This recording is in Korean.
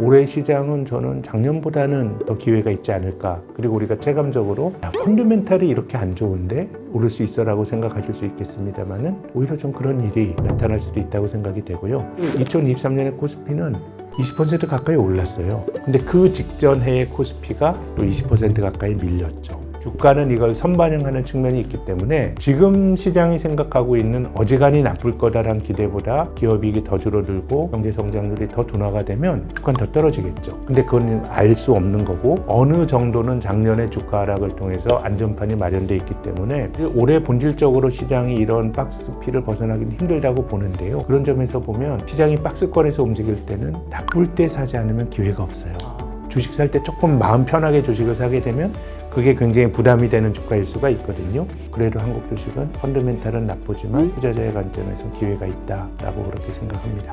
올해 시장은 저는 작년보다는 더 기회가 있지 않을까. 그리고 우리가 체감적으로 야, 펀드멘탈이 이렇게 안 좋은데 오를 수 있어라고 생각하실 수 있겠습니다만은 오히려 좀 그런 일이 나타날 수도 있다고 생각이 되고요. 2023년에 코스피는 20% 가까이 올랐어요. 근데 그 직전 해의 코스피가 또 20% 가까이 밀렸죠. 주가는 이걸 선반영하는 측면이 있기 때문에 지금 시장이 생각하고 있는 어지간히 나쁠 거다라는 기대보다 기업이익이 더 줄어들고 경제 성장률이 더 둔화가 되면 주가는 더 떨어지겠죠. 근데 그건 알 수 없는 거고 어느 정도는 작년에 주가 하락을 통해서 안전판이 마련돼 있기 때문에 올해 본질적으로 시장이 이런 박스피를 벗어나기는 힘들다고 보는데요. 그런 점에서 보면 시장이 박스권에서 움직일 때는 나쁠 때 사지 않으면 기회가 없어요. 주식 살 때 조금 마음 편하게 주식을 사게 되면 그게 굉장히 부담이 되는 주가일 수가 있거든요. 그래도 한국 주식은 펀드멘탈은 나쁘지만 투자자의 관점에서 기회가 있다라고 그렇게 생각합니다.